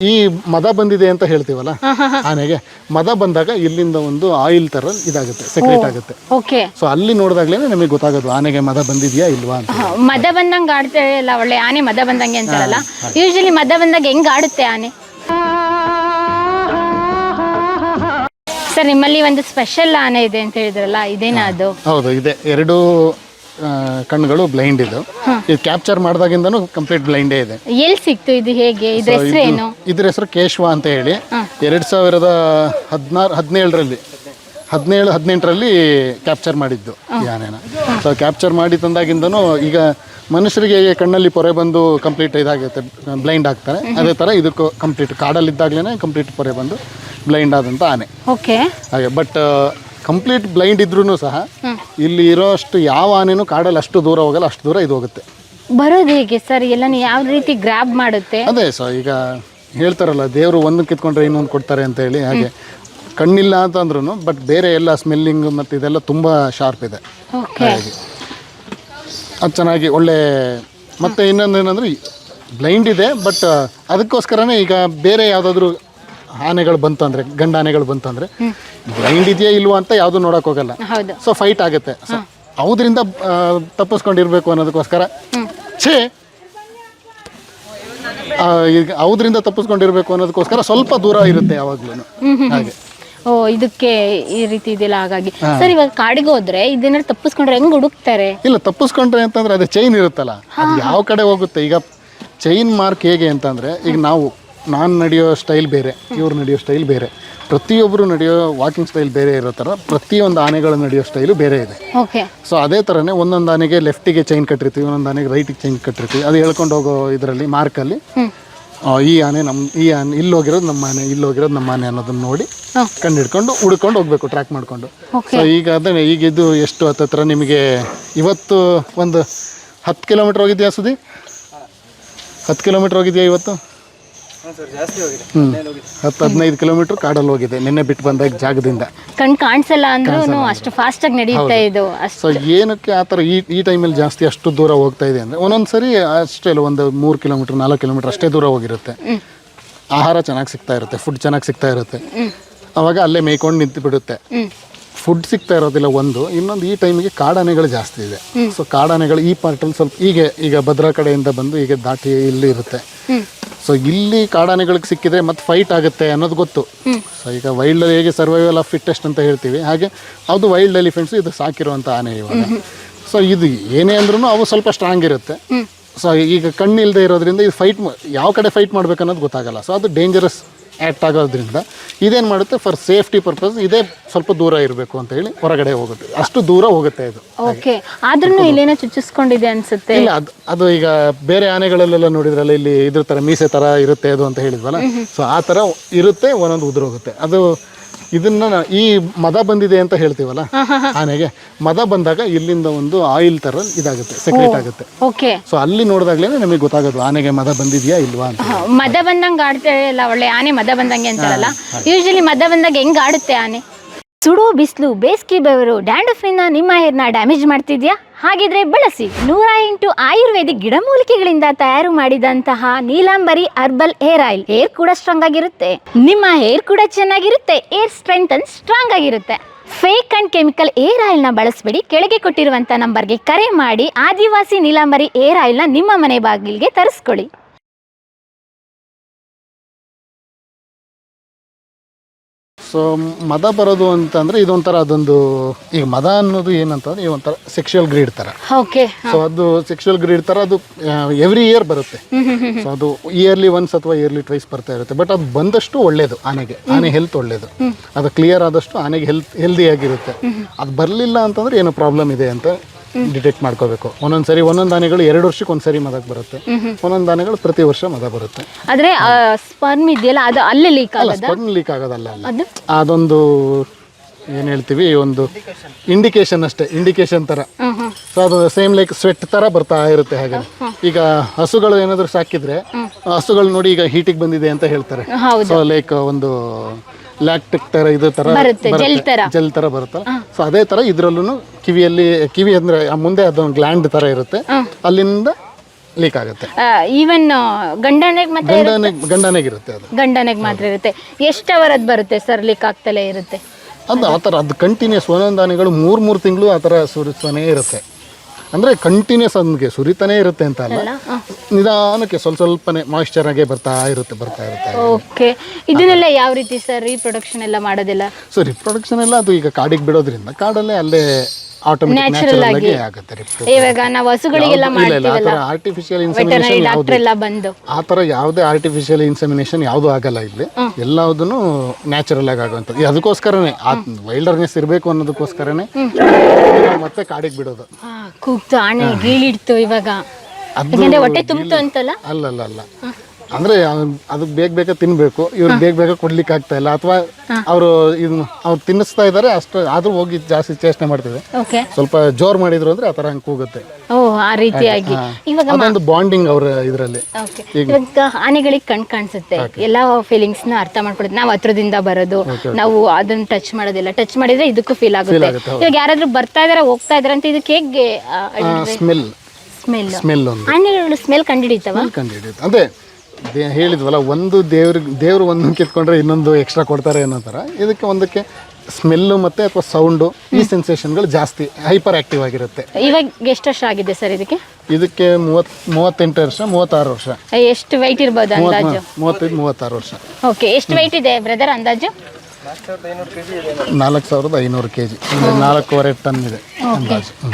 ಈ ಮದ ಬಂದಿದೆ ಅಂತ ಹೇಳ್ತೀವಲ್ಲ ಆನೆಗೆ ಮದ ಬಂದಾಗ ಇಲ್ಲಿಂದ ಒಂದು ಆಯಿಲ್ ತರ ಇದಾಗುತ್ತೆ ಸೆಕ್ರೇಟ್ ಆಗುತ್ತೆ. ಓಕೆ. ಸೊ ಅಲ್ಲಿ ನೋಡಿದಾಗ್ಲೇ ನಮಗೆ ಗೊತ್ತಾಗೋದು ಆನೆಗೆ ಮದ ಬಂದಿದ್ಯಾ ಇಲ್ವಾ ಅಂತ. ಮದ ಬಂದಂಗೆ ಆಡ್ತೇ ಅಲ್ಲ ಒಳ್ಳೆ ಆನೆ ಮದ ಬಂದಂಗೆ ಅಂತಾರಲ್ಲ. ಯೂಶಲಿ ಮದ ಬಂದಾಗ ಹೆಂಗ್ ಆಡುತ್ತೆ ಆನೆ? ಸರ್ ನಿಮ್ಮಲ್ಲಿ ಒಂದು ಸ್ಪೆಷಲ್ ಆನೆ ಇದೆ ಅಂತ ಹೇಳಿದ್ರಲ್ಲ ಇದೇನಾ ಅದು? ಹೌದು ಇದೆ. ಎರಡು ಕಣ್ಣುಗಳು ಬ್ಲೈಂಡ್ ಇದು. ಇದು ಕ್ಯಾಪ್ಚರ್ ಮಾಡಿದಾಗಿಂದನೂ ಕಂಪ್ಲೀಟ್ ಬ್ಲೈಂಡೇ ಇದೆ. ಎಲ್ಲಿ ಸಿಕ್ತು ಇದು ಹೇಗೆ? ಇದ್ರ ಹೆಸರು ಏನು ಇದ್ರ ಹೆಸರು ಕೇಶವ ಅಂತ ಹೇಳಿ. ಎರಡು ಸಾವಿರದ ಹದಿನಾರು ಹದಿನೇಳರಲ್ಲಿ ಹದಿನೇಳು ಹದಿನೆಂಟರಲ್ಲಿ ಕ್ಯಾಪ್ಚರ್ ಮಾಡಿದ್ದು ಈ ಆನೆನ ಸೊ ಕ್ಯಾಪ್ಚರ್ ಮಾಡಿ ತಂದಾಗಿಂದನೂ ಈಗ ಮನುಷ್ಯರಿಗೆ ಕಣ್ಣಲ್ಲಿ ಪೊರೆ ಬಂದು ಕಂಪ್ಲೀಟ್ ಇದಾಗುತ್ತೆ ಬ್ಲೈಂಡ್ ಆಗ್ತಾರೆ. ಅದೇ ಥರ ಇದಕ್ಕೂ ಕಂಪ್ಲೀಟ್ ಕಾಡಲ್ಲಿದ್ದಾಗಲೇ ಕಂಪ್ಲೀಟ್ ಪೊರೆ ಬಂದು ಬ್ಲೈಂಡ್ ಆದಂಥ ಆನೆ. ಓಕೆ. ಹಾಗೆ ಬಟ್ ಕಂಪ್ಲೀಟ್ ಬ್ಲೈಂಡ್ ಇದ್ರೂ ಸಹ ಇಲ್ಲಿ ಇರೋಷ್ಟು ಯಾವ ಆನೆನೂ ಕಾಡಲ್ಲಿ ಅಷ್ಟು ದೂರ ಹೋಗಲ್ಲ ಅಷ್ಟು ದೂರ ಇದು ಹೋಗುತ್ತೆ. ಬರೋದು ಹೇಗೆ ಸರ್? ಎಲ್ಲಾನು ಯಾವ ರೀತಿ ಗ್ರಾಬ್ ಮಾಡುತ್ತೆ? ಅದೇ ಸರ್ ಈಗ ಹೇಳ್ತಾರಲ್ಲ ದೇವರು ಒಂದು ಕಿತ್ಕೊಂಡ್ರೆ ಇನ್ನೊಂದು ಕೊಡ್ತಾರೆ ಅಂತ ಹೇಳಿ ಹಾಗೆ. ಕಣ್ಣಿಲ್ಲ ಅಂತಂದ್ರೂ ಬಟ್ ಬೇರೆ ಎಲ್ಲ ಸ್ಮೆಲ್ಲಿಂಗ್ ಮತ್ತು ಇದೆಲ್ಲ ತುಂಬ ಶಾರ್ಪ್ ಇದೆ. ಓಕೆ ಹಾಗಾಗಿ. ಅದು ಚೆನ್ನಾಗಿ ಒಳ್ಳೆ ಮತ್ತು ಇನ್ನೊಂದು ಏನಂದ್ರೆ ಬ್ಲೈಂಡ್ ಇದೆ ಬಟ್ ಅದಕ್ಕೋಸ್ಕರನೇ ಈಗ ಬೇರೆ ಯಾವುದಾದ್ರೂ ಆನೆಗಳು ಬಂತು ಅಂದ್ರೆ ಗಂಡ ಆನೆಗಳು ಬಂತಂದ್ರೆ ಬ್ಲೈಂಡ್ ಇದೆಯಾ ಇಲ್ವಾ ಅಂತ ಯಾವುದು ನೋಡಕ್ ಹೋಗಲ್ಲ. ಹೌದು. ಸೊ ಫೈಟ್ ಆಗುತ್ತೆ. ಸೊ ತಪ್ಪಿಸ್ಕೊಂಡಿರ್ಬೇಕು ಅನ್ನೋದಕ್ಕೋಸ್ಕರ ಛೇ ಈಗ ಅವದ್ರಿಂದ ತಪ್ಪಿಸ್ಕೊಂಡಿರ್ಬೇಕು ಅನ್ನೋದಕ್ಕೋಸ್ಕರ ಸ್ವಲ್ಪ ದೂರ ಇರುತ್ತೆ ಯಾವಾಗ್ಲೂ ಹಾಗೆ. ಓ ಇದಕ್ಕೆ ಈ ರೀತಿ ಇದೆಯಲ್ಲ ಹಾಗಾಗಿ. ಸರ್ ಇವಾಗ ಕಾಡಿಗೆ ಹೋದ್ರೆ ಇದನ್ನ ತಪ್ಪಿಸ್ಕೊಂಡ್ರೆ ಹೆಂಗ್ ಹುಡುಕ್ತಾರೆ? ಇಲ್ಲ ತಪ್ಪಿಸ್ಕೊಂಡ್ರೆ ಅಂತಂದ್ರೆ ಅದೇ ಚೈನ್ ಇರುತ್ತಲ್ಲ. ಅದು ಯಾವ ಕಡೆ ಹೋಗುತ್ತೆ? ಈಗ ಚೈನ್ ಮಾರ್ಕ್ ಹೇಗೆ ಅಂತಂದ್ರೆ ಈಗ ನಾವು ನಾನು ನಡೆಯೋ ಸ್ಟೈಲ್ ಬೇರೆ ಇವ್ರು ನಡೆಯೋ ಸ್ಟೈಲ್ ಬೇರೆ. ಪ್ರತಿಯೊಬ್ಬರು ನಡೆಯೋ ವಾಕಿಂಗ್ ಸ್ಟೈಲ್ ಬೇರೆ ಇರೋ ಥರ ಪ್ರತಿಯೊಂದು ಆನೆಗಳು ನಡೆಯೋ ಸ್ಟೈಲು ಬೇರೆ ಇದೆ. ಓಕೆ ಸೊ ಅದೇ ಥರನೇ ಒಂದೊಂದು ಆನೆಗೆ ಲೆಫ್ಟಿಗೆ ಚೈನ್ ಕಟ್ಟಿರ್ತೀವಿ ಒಂದೊಂದು ಆನೆಗೆ ರೈಟಿಗೆ ಚೈನ್ ಕಟ್ಟಿರ್ತೀವಿ. ಅದು ಹೇಳ್ಕೊಂಡು ಹೋಗೋ ಇದರಲ್ಲಿ ಮಾರ್ಕಲ್ಲಿ ಈ ಆನೆ ನಮ್ಮ ಈ ಆನೆ ಇಲ್ಲಿ ಹೋಗಿರೋದು ನಮ್ಮ ಆನೆ ಇಲ್ಲಿ ಹೋಗಿರೋದು ನಮ್ಮ ಆನೆ ಅನ್ನೋದನ್ನ ನೋಡಿ ಕಂಡಿಡ್ಕೊಂಡು ಕಂಡು ಹಿಡ್ಕೊಂಡು ಹುಡ್ಕೊಂಡು ಹೋಗ್ಬೇಕು ಟ್ರ್ಯಾಕ್ ಮಾಡಿಕೊಂಡು. ಸೊ ಈಗ ಅದನ್ನು ಈಗಿದ್ದು ಎಷ್ಟು ಹತ್ತತ್ರ ನಿಮಗೆ ಇವತ್ತು ಒಂದು ಹತ್ತು ಕಿಲೋಮೀಟ್ರ್ ಹೋಗಿದ್ಯಾ ಸುದಿ ಹತ್ತು ಕಿಲೋಮೀಟ್ರ್ ಹೋಗಿದ್ಯಾ ಇವತ್ತು? ಹತ್ತು ಹದಿನೈದು ಕಿಲೋಮೀಟರ್ ಕಾಡಲ್ಲಿ ಹೋಗಿದೆ. ನಿನ್ನೆ ಬಿಟ್ಟು ಬಂದಾಗ ಜಾಗದಿಂದ. ಕಣ್ ಕಾಣಿಸಲ್ಲ ಅಂದ್ರೂ ಅಷ್ಟು ಫಾಸ್ಟ್ ಆಗಿ ನಡೆಯುತ್ತೆ ಇದು ಅಷ್ಟು. ಸೊ ಏನಕ್ಕೆ ಆ ಥರ ಈ ಈ ಟೈಮಲ್ಲಿ ಜಾಸ್ತಿ ಅಷ್ಟು ದೂರ ಹೋಗ್ತಾ ಇದೆ ಅಂದರೆ ಒಂದೊಂದು ಸರಿ ಅಷ್ಟೇ ಇಲ್ಲ ಒಂದು ಮೂರು ಕಿಲೋಮೀಟರ್ ನಾಲ್ಕು ಕಿಲೋಮೀಟರ್ ಅಷ್ಟೇ ದೂರ ಹೋಗಿರುತ್ತೆ. ಆಹಾರ ಚೆನ್ನಾಗಿ ಸಿಗ್ತಾ ಇರುತ್ತೆ ಫುಡ್ ಚೆನ್ನಾಗಿ ಸಿಗ್ತಾ ಇರುತ್ತೆ. ಅವಾಗ ಅಲ್ಲೇ ಮೇಯ್ಕೊಂಡು ನಿಂತು ಬಿಡುತ್ತೆ. ಫುಡ್ ಸಿಗ್ತಾ ಇರೋದಿಲ್ಲ ಒಂದು ಇನ್ನೊಂದು ಈ ಟೈಮಿಗೆ ಕಾಡಾನೆಗಳು ಜಾಸ್ತಿ ಇದೆ. ಸೊ ಕಾಡಾನೆಗಳು ಈ ಪಾರ್ಟಲ್ಲಿ ಸ್ವಲ್ಪ ಹೀಗೆ ಈಗ ಭದ್ರಾ ಕಡೆಯಿಂದ ಬಂದು ಹೀಗೆ ದಾಟಿ ಇಲ್ಲಿ ಇರುತ್ತೆ. ಸೊ ಇಲ್ಲಿ ಕಾಡಾನೆಗಳಿಗೆ ಸಿಕ್ಕಿದ್ರೆ ಮತ್ತೆ ಫೈಟ್ ಆಗುತ್ತೆ ಅನ್ನೋದು ಗೊತ್ತು. ಸೊ ಈಗ ವೈಲ್ಡ್ ಹೇಗೆ ಸರ್ವೈವಲ್ ಆಫ್ ಫಿಟ್ಟೆಸ್ಟ್ ಅಂತ ಹೇಳ್ತೀವಿ. ಹಾಗೆ ಅದು ವೈಲ್ಡ್ ಎಲಿಫೆಂಟ್ಸ್ ಇದು ಸಾಕಿರುವಂಥ ಆನೆ ಇವಾಗ. ಸೊ ಇದು ಏನೇ ಅಂದ್ರೂ ಅವು ಸ್ವಲ್ಪ ಸ್ಟ್ರಾಂಗ್ ಇರುತ್ತೆ. ಸೊ ಈಗ ಕಣ್ಣಿಲ್ಲದೆ ಇರೋದ್ರಿಂದ ಇದು ಫೈಟ್ ಯಾವ ಕಡೆ ಫೈಟ್ ಮಾಡ್ಬೇಕು ಅನ್ನೋದು ಗೊತ್ತಾಗಲ್ಲ. ಸೊ ಅದು ಡೇಂಜರಸ್ ಆ್ಯಕ್ಟ್ ಆಗೋದ್ರಿಂದ ಇದೇನು ಮಾಡುತ್ತೆ? ಫಾರ್ ಸೇಫ್ಟಿ ಪರ್ಪಸ್ ಇದೇ ಸ್ವಲ್ಪ ದೂರ ಇರಬೇಕು ಅಂತ ಹೇಳಿ ಹೊರಗಡೆ ಹೋಗುತ್ತೆ. ಅಷ್ಟು ದೂರ ಹೋಗುತ್ತೆ ಇದು. ಓಕೆ ಆದ್ರೂ ಇಲ್ಲೇನೋ ಚುಚ್ಚಿಸ್ಕೊಂಡಿದೆ ಅನ್ಸುತ್ತೆ. ಇಲ್ಲ ಅದು ಅದು ಈಗ ಬೇರೆ ಆನೆಗಳಲ್ಲೆಲ್ಲ ನೋಡಿದ್ರಲ್ಲ ಇಲ್ಲಿ ಇದ್ರ ಥರ ಮೀಸೆ ಥರ ಇರುತ್ತೆ ಅದು ಅಂತ ಹೇಳಿದ್ವಲ್ಲ? ಸೊ ಆ ಥರ ಇರುತ್ತೆ ಒಂದೊಂದು ಉದುರೋಗುತ್ತೆ. ಅದು ಇದನ್ನ ಈ ಮದ ಬಂದಿದೆ ಅಂತ ಹೇಳ್ತೀವಲ್ಲ? ಆನೆಗೆ ಮದ ಬಂದಾಗ ಇಲ್ಲಿಂದ ಒಂದು ಆಯಿಲ್ ತರ ಇದಾಗುತ್ತೆ ಸೆಕ್ರೇಟ್ ಆಗುತ್ತೆ. ಓಕೆ. ಸೊ ಅಲ್ಲಿ ನೋಡಿದಾಗ್ಲೇ ನಮಗೆ ಗೊತ್ತಾಗೋದು ಆನೆಗೆ ಮದ ಬಂದಿದೆಯಾ ಇಲ್ವಾ ಅಂತ. ಮದ ಬಂದಂಗೆ ಆಡ್ತಾ ಇಲ್ಲ ಒಳ್ಳೆ ಆನೆ ಮದ ಬಂದಂಗೆ ಅಂತಾರಲ್ಲ? ಯೂಶಲಿ ಮದ ಬಂದಾಗ ಹೆಂಗ್ ಆಡುತ್ತೆ ಆನೆ? ಸುಡೋ ಬಿಸಿಲು ಬೇಸಿಗೆ ಬೆವರು ಡ್ಯಾಂಡ್ರಫ್ನಿಂದ ನಿಮ್ಮ ಹೇರ್ನ ಡ್ಯಾಮೇಜ್ ಮಾಡ್ತಿದ್ಯಾ? ಹಾಗಿದ್ರೆ ಬಳಸಿ ನೂರ ಎಂಟು ಆಯುರ್ವೇದಿಕ್ ಗಿಡಮೂಲಿಕೆಗಳಿಂದ ತಯಾರು ಮಾಡಿದಂತಹ Neelambari herbal hair oil hair ಕೂಡ ಸ್ಟ್ರಾಂಗ್ ಆಗಿರುತ್ತೆ. ನಿಮ್ಮ ಹೇರ್ ಕೂಡ ಚೆನ್ನಾಗಿರುತ್ತೆ. ಏರ್ ಸ್ಟ್ರೆಂತ್ ಸ್ಟ್ರಾಂಗ್ ಆಗಿರುತ್ತೆ. ಫೇಕ್ ಅಂಡ್ ಕೆಮಿಕಲ್ ಏರ್ ಆಯಿಲ್ನ ಬಳಸಬೇಡಿ. ಕೆಳಗೆ ಕೊಟ್ಟಿರುವಂತ ನಂಬರ್ಗೆ ಕರೆ ಮಾಡಿ. ಆದಿವಾಸಿ ನೀಲಾಂಬರಿ ಏರ್ ಆಯಿಲ್ನ ನಿಮ್ಮ ಮನೆ ಬಾಗಿಲಿಗೆ ತರಿಸ್ಕೊಳ್ಳಿ. ಸೊ ಮದ ಬರೋದು ಅಂತಂದ್ರೆ ಇದೊಂಥರ ಅದೊಂದು ಈಗ ಮದ ಅನ್ನೋದು ಏನಂತಂದ್ರೆ ಈ ಒಂಥರ ಸೆಕ್ಷುಯಲ್ ಗ್ರೀಡ್ ತರ ಓಕೆ ಸೊ ಅದು ಸೆಕ್ಷುಯಲ್ ಗ್ರೀಡ್ ತರ ಅದು ಎವ್ರಿ ಇಯರ್ ಬರುತ್ತೆ. ಸೊ ಅದು ಇಯರ್ಲಿ ಒನ್ಸ್ ಅಥವಾ ಇಯರ್ಲಿ ಟ್ವೈಸ್ ಬರ್ತಾ ಇರುತ್ತೆ. ಬಟ್ ಅದು ಬಂದಷ್ಟು ಒಳ್ಳೇದು ಆನೆಗೆ ಆನೆ ಹೆಲ್ತ್ ಒಳ್ಳೇದು. ಅದು ಕ್ಲಿಯರ್ ಆದಷ್ಟು ಆನೆಗೆ ಹೆಲ್ತ್ ಹೆಲ್ದಿ ಆಗಿರುತ್ತೆ. ಅದು ಬರಲಿಲ್ಲ ಅಂತಂದ್ರೆ ಏನೋ ಪ್ರಾಬ್ಲಮ್ ಇದೆ ಅಂತ ಡಿಟೆಕ್ಟ್ ಮಾಡ್ಕೋಬೇಕು. ಒಂದೊಂದು ಸರಿ ಒಂದೊಂದು ಆನೆಗಳು ಎರಡು ವರ್ಷಕ್ಕೆ ಒಂದ್ಸರಿ ಮದಕ್ಕೆ ಬರುತ್ತೆ. ಒಂದೊಂದ್ ದಾನಿಗಳು ಪ್ರತಿ ವರ್ಷ ಮದ ಬರುತ್ತೆ. ಆದ್ರೆ ಸ್ಪರ್ಮ್ ಇದೆಯಲ್ಲ ಅದು ಅಲ್ಲೇ ಲೀಕ್ ಅಲ್ಲ ಸ್ಪರ್ಮ್ ಲೀಕ್ ಆಗೋದಲ್ಲ ಅಲ್ಲಿ. ಅದೊಂದು ಏನು ಹೇಳ್ತೀವಿ ಒಂದು ಇಂಡಿಕೇಶನ್ ಅಷ್ಟೇ ಇಂಡಿಕೇಶನ್ ತರ. ಸೊ ಅದು ಸೇಮ್ ಲೈಕ್ ಸ್ವೆಟ್ ತರ ಬರ್ತಾ ಇರುತ್ತೆ ಹಾಗೆ. ಈಗ ಹಸುಗಳು ಏನಾದರೂ ಸಾಕಿದ್ರೆ ಹಸುಗಳು ನೋಡಿ ಈಗ ಹೀಟಿಗೆ ಬಂದಿದೆ ಅಂತ ಹೇಳ್ತಾರೆ. ಸೊ ಲೈಕ್ ಒಂದು ಲ್ಯಾಕ್ಟಿಕ್ ತರ ಇದು ತರ ಬರುತ್ತೆ, ಥರ. ಜೆಲ್ ಥರ ಬರುತ್ತಲ್ಲ. ಸೊ ಅದೇ ತರ ಇದರಲ್ಲೂ ಕಿವಿಯಲ್ಲಿ ಕಿವಿ ಅಂದರೆ ಮುಂದೆ ಅದೊಂದು ಗ್ಲ್ಯಾಂಡ್ ತರ ಇರುತ್ತೆ. ಅಲ್ಲಿಂದ ಲೀಕ್ ಆಗುತ್ತೆ. ಈವನ್ ಗಂಡನಿಗೆ ಮತ್ತೆ ಗಂಡನೆ ಗಂಡನೆಗಿರುತ್ತೆ ಅದು. ಗಂಡನಿಗೆ ಮಾತ್ರ ಇರುತ್ತೆ. ಎಷ್ಟು ಅವರದ್ದು ಬರುತ್ತೆ ಸರ್ ಲೀಕ್ ಆಗ್ತಲೇ ಇರುತ್ತೆ? ಅದು ಆ ಥರ ಅದು ಕಂಟಿನ್ಯೂಸ್ ಒಂದೊಂದು ಆನೆಗಳು ಮೂರು ಮೂರು ತಿಂಗಳು ಆ ಥರ ಸುರಿತಾನೇ ಇರುತ್ತೆ. ಅಂದರೆ ಕಂಟಿನ್ಯೂಸ್ ಅದಕ್ಕೆ ಸುರಿತಾನೇ ಇರುತ್ತೆ ಅಂತ ಅಲ್ಲ. ನಿಧಾನಕ್ಕೆ ಸ್ವಲ್ಪ ಸ್ವಲ್ಪನೇ ಮಾಯಿಶ್ಚರ್ ಆಗಿ ಬರ್ತಾ ಇರುತ್ತೆ ಬರ್ತಾ ಇರುತ್ತೆ. ಓಕೆ ಇದನ್ನೆಲ್ಲ ಯಾವ ರೀತಿ ಸರ್ ರೀಪ್ರೊಡಕ್ಷನ್ ಎಲ್ಲ ಮಾಡೋದಿಲ್ಲ? ಸೊ ರೀಪ್ರೊಡಕ್ಷನ್ ಎಲ್ಲ ಅದು ಈಗ ಕಾಡಿಗೆ ಬಿಡೋದ್ರಿಂದ ಕಾಡಲ್ಲೇ ಅಲ್ಲೇ ನ್ಯಾಚುರಲ್ ಆಗಿ ಆಗುತ್ತೆ ಇವಾಗ ನಾವು ಹಸುಗಳಿಗೆಲ್ಲ ಮಾಡ್ತೀವಲ್ಲ? ಆರ್ಟಿಫಿಷಿಯಲ್ ವೆಟರ್ನರಿ ಡಾಕ್ಟರ್ ಎಲ್ಲ ಬಂದು. ಆ ಥರ ಯಾವುದೇ ಆರ್ಟಿಫಿಷಿಯಲ್ ಇನ್ಸಮಿನೇಷನ್ ಯಾವುದೂ ಆಗಲ್ಲ ಇಲ್ಲಿ. ಎಲ್ಲದನ್ನು ನ್ಯಾಚುರಲ್ ಆಗಿ ಆಗುವಂಥದ್ದು. ಅದಕ್ಕೋಸ್ಕರನೇ ವೈಲ್ಡರ್ನೆಸ್ ಇರಬೇಕು ಅನ್ನೋದಕ್ಕೋಸ್ಕರನೇ ಮತ್ತೆ ಕಾಡಿಗೆ ಬಿಡೋದು. ಕೂಗ್ತು ಆಣೆ ಗೀಳಿಡ್ತು ಇವಾಗ. ಯಾಕಂದ್ರೆ ಹೊಟ್ಟೆ ತುಂಬಿತು ಅಂತಲ್ಲ? ಅಲ್ಲ ಅಲ್ಲ ಅಂದ್ರೆ ಅದು ಬೇಗ ಬೇಗ ತಿನ್ಬೇಕು. ಇವ್ರು ಬೇಗ ಬೇಗ ಕೊಡ್ಲಿಕ್ಕೆ ಆಗ್ತಾ ಇಲ್ಲ. ಅಥವಾ ಅವರು ಇದು ಅವ್ರು ತಿನ್ನಿಸ್ತಾ ಇದ್ದಾರೆ ಅಷ್ಟು ಆದ್ರೂ ಹೋಗಿ ಜಾಸ್ತಿ ಚೇಷ್ಟೆ ಮಾಡ್ತಿದೆ. ಓಕೆ ಸ್ವಲ್ಪ ಜೋರ್ ಮಾಡಿದ್ರು ಅಂದ್ರೆ ಆತರ ಹಂಗೆ ಕೂಗುತ್ತೆ. ಓ ಆ ರೀತಿಯಾಗಿ. ಇವಾಗ ಅದೊಂದು ಬಾಂಡಿಂಗ್ ಅವ್ರ ಇದರಲ್ಲಿ. ಇವಾಗ ಆನೆಗಳಿಗೆ ಕಣ್ ಕಾಣಿಸುತ್ತೆ. ಎಲ್ಲಾ ಫೀಲಿಂಗ್ಸ್ನ ಅರ್ಥ ಮಾಡ್ಕೊಡುತ್ತೆ ನಾವು ಹತ್ರದಿಂದ ಬರೋದು. ನಾವು ಅದನ್ನ ಟಚ್ ಮಾಡೋದಿಲ್ಲ. ಟಚ್ ಮಾಡಿದ್ರೆ ಇದಕ್ಕೂ ಫೀಲ್ ಆಗುತ್ತೆ. ಇವಾಗ ಯಾರಾದ್ರೂ ಬರ್ತಾ ಇದಾರೆ ಹೋಗ್ತಾ ಇದಾರೆ ಅಂತ ಇದಕ್ಕೆ ಹೇಗೆ ಸ್ಮೆಲ್ ಸ್ಮೆಲ್ ಸ್ಮೆಲ್ ಆನೆಗಳು ಸ್ಮೆಲ್ ಕಂಡಿಡಿತಾವ? ಕಂಡುಹಿಡಿಯುತ್ತೆ ಅದೇ ದೇ- ಹೇಳಿದ್ವಲ್ಲ ಒಂದು ದೇವ್ರ ದೇವ್ರು ಒಂದು ಕಿತ್ಕೊಂಡ್ರೆ ಇನ್ನೊಂದು ಎಕ್ಸ್ಟ್ರಾ ಕೊಡ್ತಾರೆ ಅನ್ನೋ ಥರ. ಇದಕ್ಕೆ ಒಂದಕ್ಕೆ ಸ್ಮೆಲ್ಲು ಮತ್ತೆ ಅಥವಾ ಸೌಂಡು ಈ ಸೆನ್ಸೇಷನ್ಗಳು ಜಾಸ್ತಿ ಹೈಪರ್ ಆಕ್ಟಿವ್ ಆಗಿರುತ್ತೆ. ಇವಾಗ ಎಷ್ಟು ವರ್ಷ ಆಗಿದೆ ಸರ್ ಇದಕ್ಕೆ? ಇದಕ್ಕೆ ಮೂವತ್ ಮೂವತ್ತೆಂಟು ವರ್ಷ ಮೂವತ್ತಾರು ವರ್ಷ. ಎಷ್ಟು ವೈಟ್ ಇರ್ಬೋದು ಅಂದಾಜು? ಮೂವತ್ತೈದು ಮೂವತ್ತಾರು ವರ್ಷ. ಓಕೆ ಎಷ್ಟು ವೈಟ್ ಇದೆ ಬ್ರದರ್ ಅಂದಾಜು? ನಾಲ್ಕು ಸಾವಿರದ ಐನೂರು ಕೆ ಜಿ ನಾಲ್ಕೂವರೆ ಟನ್ ಇದೆ ಅಂದಾಜು. ಹ್ಮ್.